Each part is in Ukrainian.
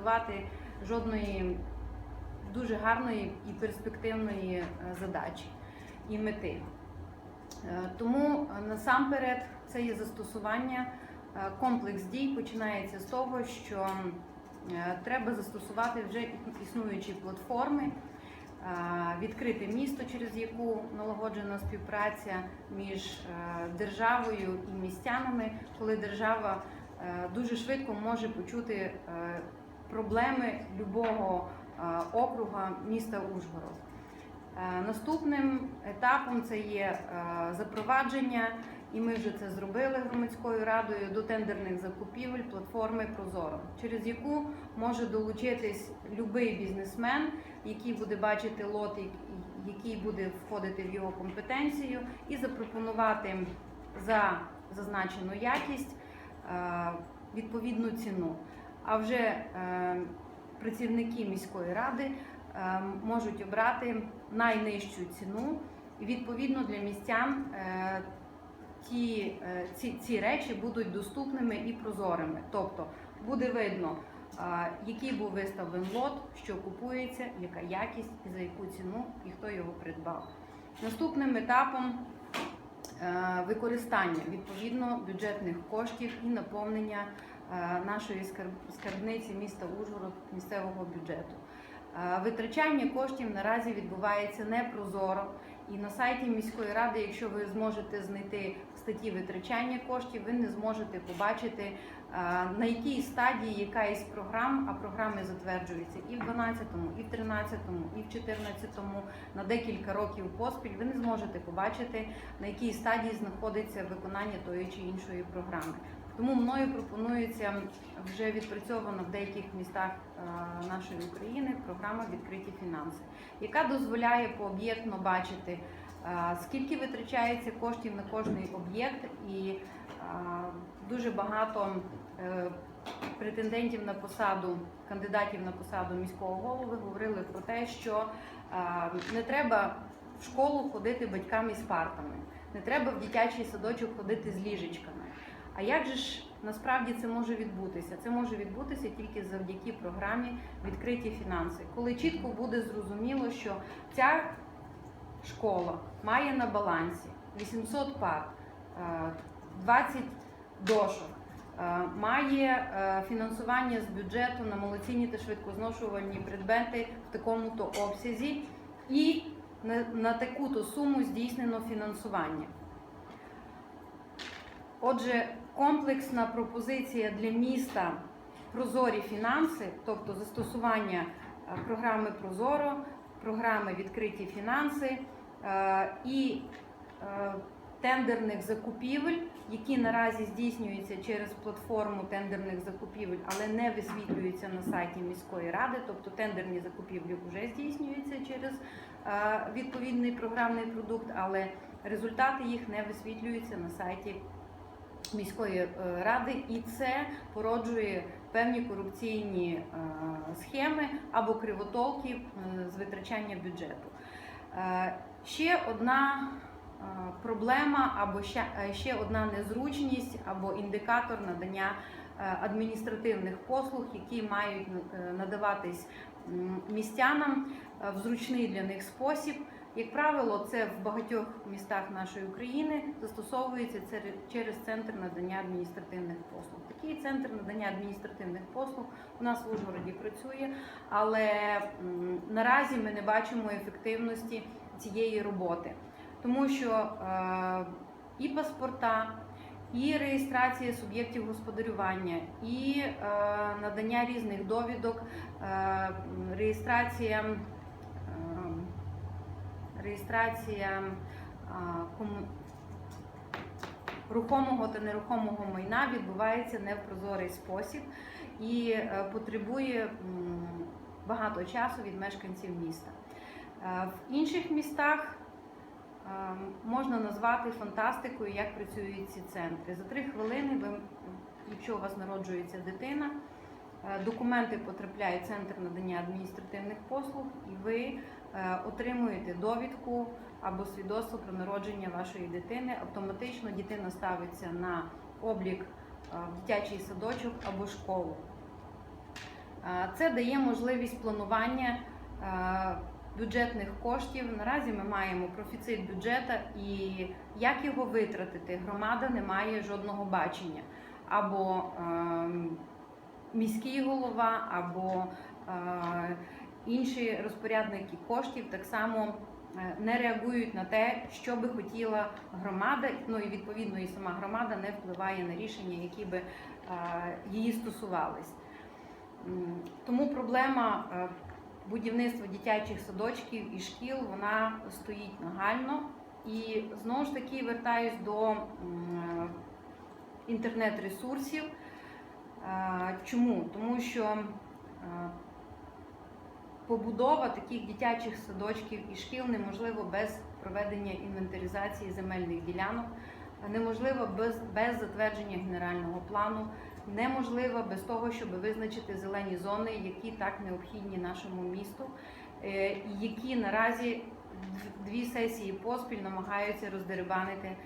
реалізувати жодної дуже гарної і перспективної е, задачі і мети. Е, Тому е, насамперед це є застосування. Комплекс дій починається з того, що треба застосувати вже існуючі платформи, е, відкрити місто, через яку налагоджена співпраця між державою і містянами, коли держава дуже швидко може почути проблеми любого е, округа міста Ужгород. Е, Наступним етапом це є е, запровадження, і ми вже це зробили громадською радою до тендерних закупівель платформи Прозоро, через яку може долучитись будь-який бізнесмен, який буде бачити лот, який буде входити в його компетенцію, і запропонувати за зазначену якість відповідну ціну. А вже е, працівники міської ради е, можуть обрати найнижчу ціну, і відповідно для містян е, ті, ці, ці речі будуть доступними і прозорими. Тобто буде видно, який був виставлений лот, що купується, яка якість і за яку ціну, і хто його придбав. Наступним етапом використання відповідно бюджетних коштів і наповнення нашої скарб- скарбниці міста Ужгород місцевого бюджету. Е, Витрачання коштів наразі відбувається непрозоро. І на сайті міської ради, якщо ви зможете знайти статті витрачання коштів, ви не зможете побачити е, на якій стадії яка із програм, а програми затверджуються і в 12-му, і в 13-му, і в 14-му, на декілька років поспіль. Ви не зможете побачити на якій стадії знаходиться виконання тої чи іншої програми. Тому мною пропонується вже відпрацьована в деяких містах е, нашої України програма Відкриті фінанси, яка дозволяє пооб'єктно бачити, е, скільки витрачається коштів на кожний об'єкт, і е, дуже багато претендентів на посаду, кандидатів на посаду міського голови говорили про те, що не треба в школу ходити батькам із партами, не треба в дитячий садочок ходити з ліжечками. А як же ж насправді це може відбутися? Це може відбутися тільки завдяки програмі Відкриті фінанси, коли чітко буде зрозуміло, що ця школа має на балансі 800 пар, е, 20 дошок, е, має е, фінансування з бюджету на малоцінні та швидкозношувальні предмети в такому-то обсязі, і на таку-то суму здійснено фінансування. Отже, комплексна пропозиція для міста прозорі фінанси, тобто застосування е, програми Прозоро, програми Відкриті фінанси е, і е, тендерних закупівель, які наразі здійснюються через платформу тендерних закупівель, але не висвітлюються на сайті міської ради, тобто тендерні закупівлі вже здійснюються через відповідний програмний продукт, але результати їх не висвітлюються на сайті міської е, ради, і це породжує певні корупційні е, схеми або кривотолки е, з витрачання бюджету. Ще одна проблема, або ще, одна незручність, або індикатор надання адміністративних послуг, які мають надаватись містянам в зручний для них спосіб. Як правило, це в багатьох містах нашої України застосовується через центр надання адміністративних послуг. Такий центр надання адміністративних послуг у нас в Ужгороді працює, але наразі ми не бачимо ефективності цієї роботи, тому що е, і паспорта. І реєстрація суб'єктів господарювання, і е, надання різних довідок, е, реєстрація реєстрація кому- рухомого та нерухомого майна відбувається не в прозорий спосіб і е, потребує багато часу від мешканців міста. Е, В інших містах е, можна назвати фантастикою, як працюють ці центри. За три хвилини, ви, якщо у вас народжується дитина, документи потрапляють в центр надання адміністративних послуг, і ви отримуєте довідку або свідоцтво про народження вашої дитини. Автоматично дитина ставиться на облік е, в дитячий садочок або школу. Е, Це дає можливість планування е, бюджетних коштів. Наразі ми маємо профіцит бюджету і як його витратити, громада не має жодного бачення. Або ем, міський голова, або е, інші розпорядники коштів так само е, не реагують на те, що би хотіла громада, ну і відповідно і сама громада не впливає на рішення, які би її стосувались. Тому проблема е, будівництва дитячих садочків і шкіл вона стоїть нагально. І знову ж таки вертаюсь до інтернет-ресурсів. Е, Чому? Тому що побудова таких дитячих садочків і шкіл неможливо без проведення інвентаризації земельних ділянок, неможливо без, без затвердження генерального плану, неможливо без того, щоб визначити зелені зони, які так необхідні нашому місту, е, і які наразі дв- дві сесії поспіль намагаються роздерибанити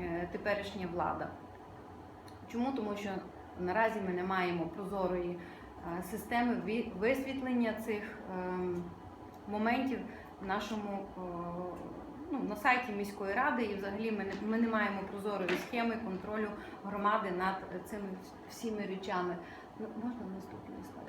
е, теперішня влада. Чому? Тому що наразі ми не маємо прозорої системи ві- висвітлення цих ем, моментів в нашому е, ну, на сайті міської ради, і взагалі ми не, ми не маємо прозорої схеми контролю громади над цими всіми речами. Ну, можна наступний слайд?